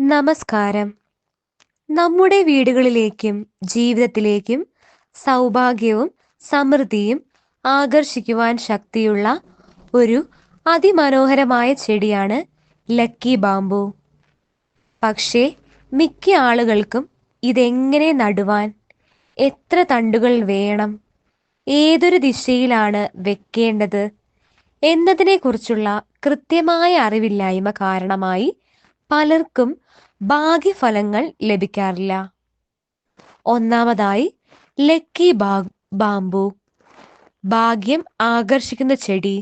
നമസ്കാരം. നമ്മുടെ വീടുകളിലേക്കും ജീവിതത്തിലേക്കും സൗഭാഗ്യവും സമൃദ്ധിയും ആകർഷിക്കുവാൻ ശക്തിയുള്ള ഒരു അതിമനോഹരമായ ചെടിയാണ് ലക്കി ബാംബു. പക്ഷേ മിക്ക ആളുകൾക്കും ഇതെങ്ങനെ നടുവാൻ? എത്ര തണ്ടുകൾ വേണം? ഏതൊരു ദിശയിലാണ് വെക്കേണ്ടത്? എന്നതിനെക്കുറിച്ചുള്ള കൃത്യമായ അറിവില്ലായ്മ കാരണമായി പലർക്കും ഭാഗ്യഫലങ്ങൾ ലഭിക്കാറില്ല. ഒന്നാമതായി ലക്കി ബാംബു. ഭാഗ്യം ആകർഷിക്കുന്ന ചെടി.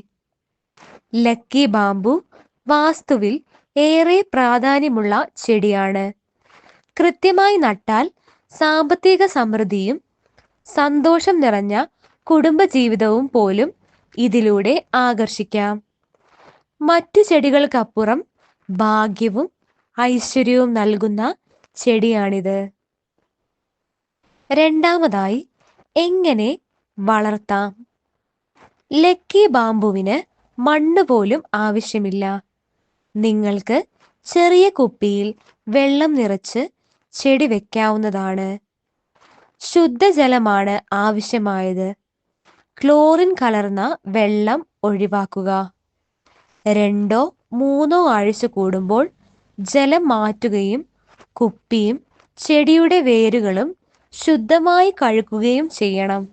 ലക്കി ബാംബു വാസ്തുവിൽ ഏറെ പ്രാധാന്യമുള്ള ചെടിയാണ്. കൃത്യമായി നട്ടാൽ സാമ്പത്തിക സമൃദ്ധിയും സന്തോഷം നിറഞ്ഞ കുടുംബജീവിതവും പോലും ഇതിലൂടെ ആകർഷിക്കാം. മറ്റു ചെടികൾക്കപ്പുറം ഭാഗ്യവും ഐശ്വര്യവും നൽകുന്ന ചെടിയാണിത്. രണ്ടാമതായി എങ്ങനെ വളർത്താം? ലക്കി ബാമ്പുവിന് മണ്ണ് പോലും ആവശ്യമില്ല. നിങ്ങൾക്ക് ചെറിയ കുപ്പിയിൽ വെള്ളം നിറച്ച് ചെടി വെക്കാവുന്നതാണ്. ശുദ്ധജലമാണ് ആവശ്യമായത്. ക്ലോറിൻ കലർന്ന വെള്ളം ഒഴിവാക്കുക. രണ്ടോ മൂന്നോ ആഴ്ച കൂടുമ്പോൾ ജലം മാറ്റുകയും കുപ്പിയും ചെടിയുടെ വേരുകളും ശുദ്ധമായി കഴുകുകയും ചെയ്യണം.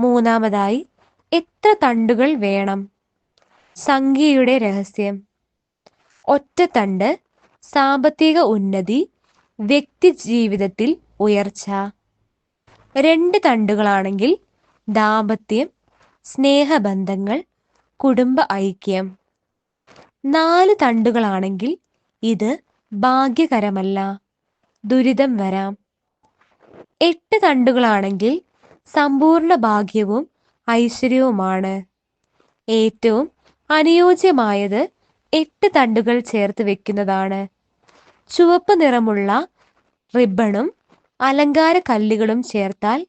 മൂന്നാമതായി എത്ര തണ്ടുകൾ വേണം? സംഖ്യയുടെ രഹസ്യം. ഒറ്റ തണ്ട് സാമ്പത്തിക ഉന്നതി വ്യക്തി ജീവിതത്തിൽ ഉയർച്ച. രണ്ട് തണ്ടുകളാണെങ്കിൽ ദാമ്പത്യം സ്നേഹബന്ധങ്ങൾ കുടുംബ ഐക്യം. നാല് തണ്ടുകളാണെങ്കിൽ ഇത് ഭാഗ്യകരമല്ല. ദുരിതം വരാം. എട്ട് തണ്ടുകളാണെങ്കിൽ സമ്പൂർണ ഭാഗ്യവും ഐശ്വര്യവുമാണ്. ഏറ്റവും അനുയോജ്യമായത് എട്ട് തണ്ടുകൾ ചേർത്ത് വെക്കുന്നതാണ്. ചുവപ്പ് നിറമുള്ള റിബണും അലങ്കാര കല്ലുകളും ചേർത്താൽ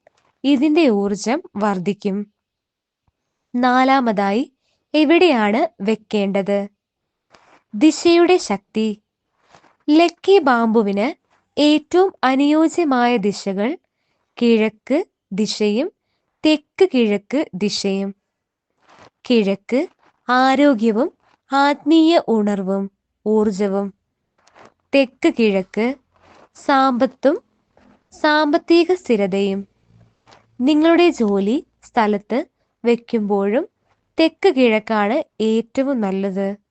ഇതിന്റെ ഊർജം വർദ്ധിക്കും. നാലാമതായി എവിടെയാണ് വെക്കേണ്ടത്? ദിശയുടെ ശക്തി. ലക്കി ബാമ്പുവിന് ഏറ്റവും അനുയോജ്യമായ ദിശകൾ കിഴക്ക് ദിശയും തെക്ക് കിഴക്ക് ദിശയും. കിഴക്ക് ആരോഗ്യവും ആത്മീയ ഉണർവും ഊർജവും തെക്ക് കിഴക്ക് സാമ്പത്തും സാമ്പത്തിക സ്ഥിരതയും. നിങ്ങളുടെ ജോലി സ്ഥലത്ത് വെക്കുമ്പോഴും തെക്ക് കിഴക്കാണ് ഏറ്റവും നല്ലത്.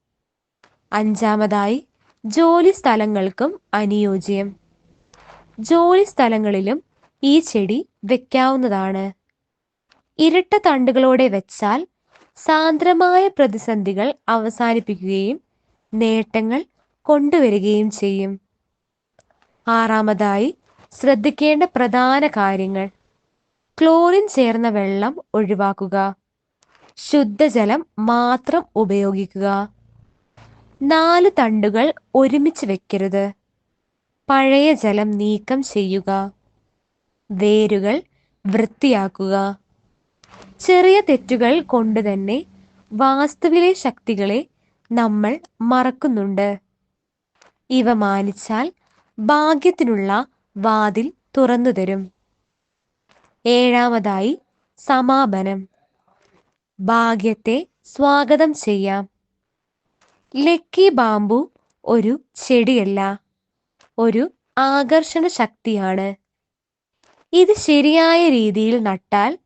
അഞ്ചാമതായി ജോലി സ്ഥലങ്ങൾക്കും അനുയോജ്യം. ജോലി സ്ഥലങ്ങളിലും ഈ ചെടി വെക്കാവുന്നതാണ്. ഇരട്ട തണ്ടുകളോടെ വെച്ചാൽ സാന്ദ്രമായ പ്രതിസന്ധികൾ അവസാനിപ്പിക്കുകയും നേട്ടങ്ങൾ കൊണ്ടുവരികയും ചെയ്യും. ആറാമതായി ശ്രദ്ധിക്കേണ്ട പ്രധാന കാര്യങ്ങൾ. ക്ലോറിൻ ചേർന്ന വെള്ളം ഒഴിവാക്കുക. ശുദ്ധജലം മാത്രം ഉപയോഗിക്കുക. നാല് തണ്ടുകൾ ഒരുമിച്ച് വെക്കരുത്. പഴയ ജലം നീക്കം ചെയ്യുക. വേരുകൾ വൃത്തിയാക്കുക. ചെറിയ തെറ്റുകൾ കൊണ്ട് തന്നെ വാസ്തുവിലെ ശക്തികളെ നമ്മൾ മറക്കുന്നുണ്ട്. ഇവ മാനിച്ചാൽ ഭാഗ്യത്തിനുള്ള വാതിൽ തുറന്നു തരും ഏഴാമതായി സമാപനം. ഭാഗ്യത്തെ സ്വാഗതം ചെയ്യാം. ലക്കി ബാമ്പു ഒരു ചെടിയല്ല ഒരു ആകർഷണ ശക്തിയാണ്. ഇത് ശരിയായ രീതിയിൽ നട്ടാൽ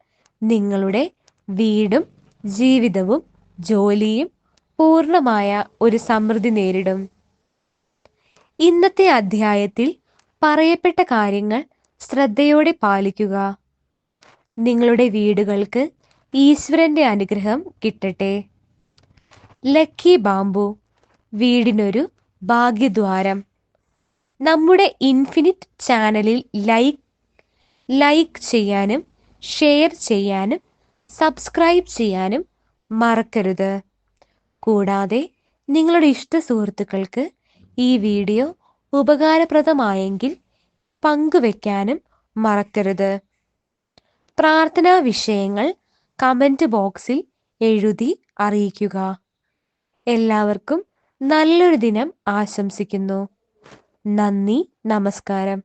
നിങ്ങളുടെ വീടും ജീവിതവും ജോലിയും പൂർണമായ ഒരു സമൃദ്ധി നേരിടും. ഇന്നത്തെ അധ്യായത്തിൽ പറയപ്പെട്ട കാര്യങ്ങൾ ശ്രദ്ധയോടെ പാലിക്കുക. നിങ്ങളുടെ വീടുകൾക്ക് ഈശ്വരന്റെ അനുഗ്രഹം കിട്ടട്ടെ. ലക്കി ബാംബു വീടിനൊരു ഭാഗ്യദ്വാരം. നമ്മുടെ ഇൻഫിനിറ്റ് ചാനലിൽ ലൈക്ക് ലൈക്ക് ചെയ്യാനും ഷെയർ ചെയ്യാനും സബ്സ്ക്രൈബ് ചെയ്യാനും മറക്കരുത്. കൂടാതെ നിങ്ങളുടെ ഇഷ്ട സുഹൃത്തുക്കൾക്ക് ഈ വീഡിയോ ഉപകാരപ്രദമായെങ്കിൽ പങ്കുവെക്കാനും മറക്കരുത്. പ്രാർത്ഥനാ വിഷയങ്ങൾ കമന്റ് ബോക്സിൽ എഴുതി അറിയിക്കുക. എല്ലാവർക്കും നല്ലൊരു ദിനം ആശംസിക്കുന്നു. നന്ദി നമസ്കാരം.